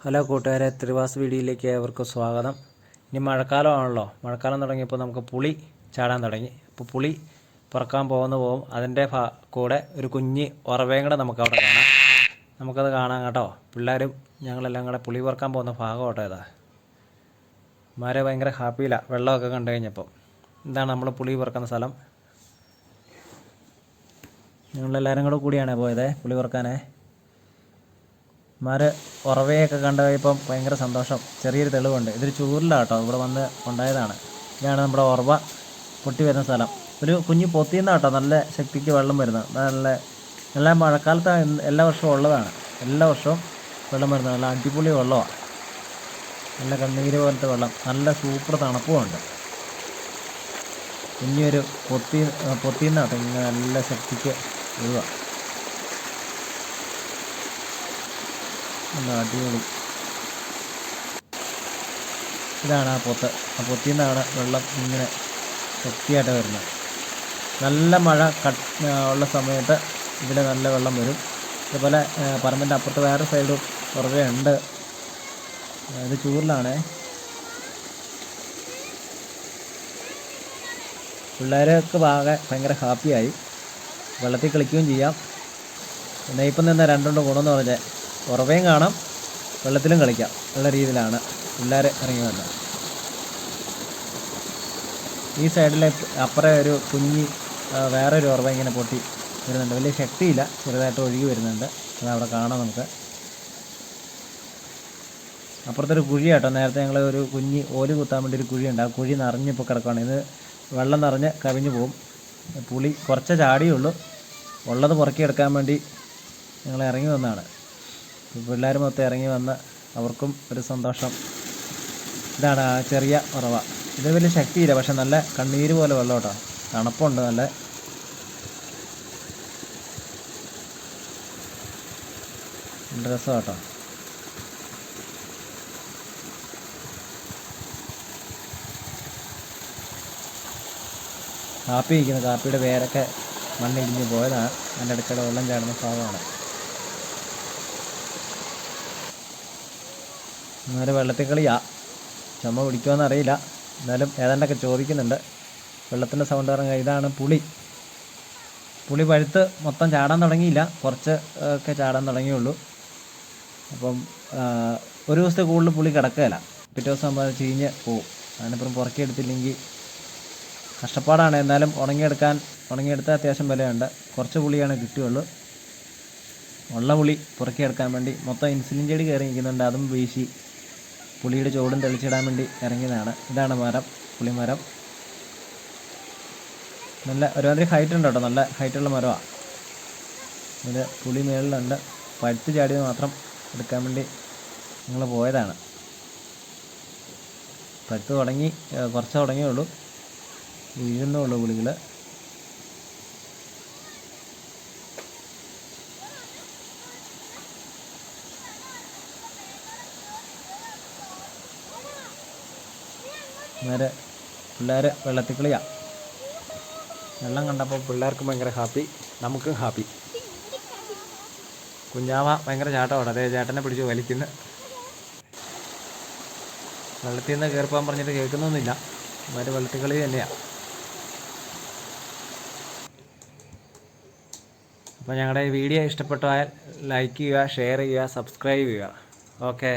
Hello കൂട്ടുകാരെ ത്രിവാസ് വീഡിയോയിലേക്ക് ഏവർക്കും സ്വാഗതം. ഇനി മഴക്കാലമാണല്ലോ. മഴക്കാലം തുടങ്ങിയപ്പോൾ നമുക്ക് പുളി ചാടാൻ തുടങ്ങി. അപ്പോൾ പുളി പറക്കാൻ പോകുന്ന പോകും. അതിന്റെ കൂടെ ഒരു കുഞ്ഞ് ഉറവയും കൂടെ നമുക്ക് അവിടെ കാണാം. നമുക്കത് കാണാം കേട്ടോ. പിള്ളേരും ഞങ്ങളെല്ലാം കൂടെ പുളി പറക്കാൻ പോകുന്ന ഭാഗം കേട്ടോ ഇതാ. മാരെ ഭയങ്കര ഹാപ്പിയിലാണ് വെള്ളമൊക്കെ കണ്ടു കഴിഞ്ഞപ്പോൾ. ഇതാണ് നമ്മൾ പുളി പറക്കുന്ന സ്ഥലം. ഞങ്ങളെല്ലാവരും കൂടെ കൂടിയാണ് പോയത് പുളി പറക്കാനേ. മാര് ഉറവയൊക്കെ കണ്ട കഴിയപ്പം ഭയങ്കര സന്തോഷം. ചെറിയൊരു തെളിവുണ്ട്. ഇതൊരു ചൂരലാണ് കേട്ടോ ഇവിടെ വന്ന് ഉണ്ടായതാണ് ഇതാണ് നമ്മുടെ ഉറവ പൊട്ടി വരുന്ന സ്ഥലം. ഒരു കുഞ്ഞ് പൊത്തിയെന്ന കേട്ടോ നല്ല ശക്തിക്ക് വെള്ളം വരുന്നത് നല്ല നല്ല മഴക്കാലത്ത് എല്ലാ വർഷവും ഉള്ളതാണ്. എല്ലാ വർഷവും വെള്ളം വരുന്നത് നല്ല അടിപൊളി വെള്ളമാണ് നല്ല കണ്ണീര് പോലത്തെ വെള്ളം. നല്ല സൂപ്പർ തണുപ്പുമുണ്ട് കുഞ്ഞൊരു പൊത്തി പൊത്തിയെന്ന ഇങ്ങനെ നല്ല ശക്തിക്ക് വീഴുക നല്ല അടിപൊളി. ഇതാണ് ആ പൊത്ത്. ആ പൊത്തിൽ നിന്നാണ് വെള്ളം ഇങ്ങനെ ശക്തിയായിട്ട് വരുന്നത്. നല്ല മഴ കട്ട് ഉള്ള സമയത്ത് ഇതിൽ നല്ല വെള്ളം വരും. അതുപോലെ പറമ്പിന്റെ അപ്പുറത്ത് വേറെ സൈഡും കുറവേ ഉണ്ട്. ഇത് ചൂറിലാണ് പിള്ളേരൊക്കെ ആകെ ഭയങ്കര ഹാപ്പിയായി വെള്ളത്തിൽ കളിക്കുകയും ചെയ്യാം. നെയ്പ്പം നിന്ന് രണ്ടുണ്ട് ഗുണമെന്ന് പറഞ്ഞാൽ ഉറവയും കാണാം വെള്ളത്തിലും കളിക്കാം. ഉള്ള രീതിയിലാണ് പിള്ളേർ ഇറങ്ങി വന്നത് ഈ സൈഡിലെ അപ്പുറം ഒരു കുഞ്ഞി വേറൊരു ഉറവ ഇങ്ങനെ പൊട്ടി വരുന്നുണ്ട്. വലിയ ശക്തിയില്ല ചെറുതായിട്ട് ഒഴുകി വരുന്നുണ്ട്. അത് അവിടെ കാണാം നമുക്ക്. അപ്പുറത്തൊരു കുഴി കേട്ടോ. നേരത്തെ ഞങ്ങൾ ഒരു കുഞ്ഞി ഓൽ കുത്താൻ വേണ്ടി ഒരു കുഴിയുണ്ട്. ആ കുഴി നിറഞ്ഞിപ്പോൾ കിടക്കുകയാണ് ഇത് വെള്ളം നിറഞ്ഞ് കവിഞ്ഞു പോകും. പുളി കുറച്ച് ചാടിയുള്ളൂ ഉള്ളത് പുറക്കിയെടുക്കാൻ വേണ്ടി ഞങ്ങൾ ഇറങ്ങി വന്നതാണ്. പിള്ളേർ മൊത്തം ഇറങ്ങി വന്ന് അവർക്കും ഒരു സന്തോഷം. ഇതാണ് ആ ചെറിയ ഉറവ. ഇത് വലിയ ശക്തിയില്ല പക്ഷെ നല്ല കണ്ണീര് പോലെ വെള്ളം കേട്ടോ തണുപ്പുണ്ട് നല്ല രസം കേട്ടോ കാപ്പി ഇരിക്കുന്നു. കാപ്പിയുടെ പേരൊക്കെ മണ്ണിടിഞ്ഞ് പോയതാണ് അതിന്റെ അടുക്കടെ വെള്ളം ചാടുന്ന ഭാഗമാണ്. ഇന്നൊരു വെള്ളത്തിൽ കളിയാ ചുമ പിടിക്കുമെന്ന് അറിയില്ല. എന്നാലും ഏതാണ്ടൊക്കെ ചോദിക്കുന്നുണ്ട്. വെള്ളത്തിന്റെ സൗണ്ട് പറഞ്ഞാൽ ഇതാണ് പുളി. പുളി പഴുത്ത് മൊത്തം ചാടാൻ തുടങ്ങിയില്ല. കുറച്ച് ഒക്കെ ചാടാൻ തുടങ്ങിയുള്ളൂ. അപ്പം ഒരു ദിവസത്തെ കൂടുതൽ പുളി കിടക്കുകയില്ല. പിറ്റേ ദിവസം അത് ചീഞ്ഞ് പോവും. അതിനപ്പുറം പുറക്കിയെടുത്തില്ലെങ്കിൽ കഷ്ടപ്പാടാണ്. എന്നാലും ഉണങ്ങിയെടുക്കാൻ ഉണങ്ങിയെടുത്താൽ അത്യാവശ്യം വിലയുണ്ട്. കുറച്ച് പുളിയാണ് കിട്ടുകയുള്ളൂ. ഉള്ള പുളി പുറക്കിയെടുക്കാൻ വേണ്ടി മൊത്തം ഇൻസുലിൻ ചെടി കയറി നിൽക്കുന്നുണ്ട്. അതും വീശി. പുളിയുടെ ചുവടും തെളിച്ചിടാൻ വേണ്ടി ഇറങ്ങിയതാണ്. ഇതാണ് മരം പുളിമരം നല്ല ഒരുമാതിരി ഹൈറ്റ് ഉണ്ട് കേട്ടോ. നല്ല ഹൈറ്റുള്ള മരമാണ് ഇത് പുളി മേളിലുണ്ട്. പഴുത്ത് ചാടിയത് മാത്രം എടുക്കാൻ വേണ്ടി ഞങ്ങൾ പോയതാണ്. പഴുത്ത് തുടങ്ങി കുറച്ച് തുടങ്ങിയേ ഉള്ളൂ വീഴുന്നേ ഉള്ളൂ പുളികൾ നേരെ പിള്ളേർ വെള്ളത്തിൽ കളിയാ. വെള്ളം കണ്ടപ്പോൾ പിള്ളേർക്ക് ഭയങ്കര ഹാപ്പി നമുക്കും ഹാപ്പി. കുഞ്ഞാവ ഭയങ്കര ചാട്ടമാണ്. അതേ ചേട്ടനെ പിടിച്ച് വലിക്കുന്നു. വെള്ളത്തിൽ നിന്ന് കയറിപ്പോൻ പറഞ്ഞിട്ട് കേൾക്കുന്നൊന്നുമില്ല. അവർ വെള്ളത്തിൽ കളി തന്നെയാണ് അപ്പോൾ ഞങ്ങളുടെ വീഡിയോ ഇഷ്ടപ്പെട്ടാൽ ലൈക്ക് ചെയ്യുക ഷെയർ ചെയ്യുക സബ്സ്ക്രൈബ് ചെയ്യുക. ഓക്കേ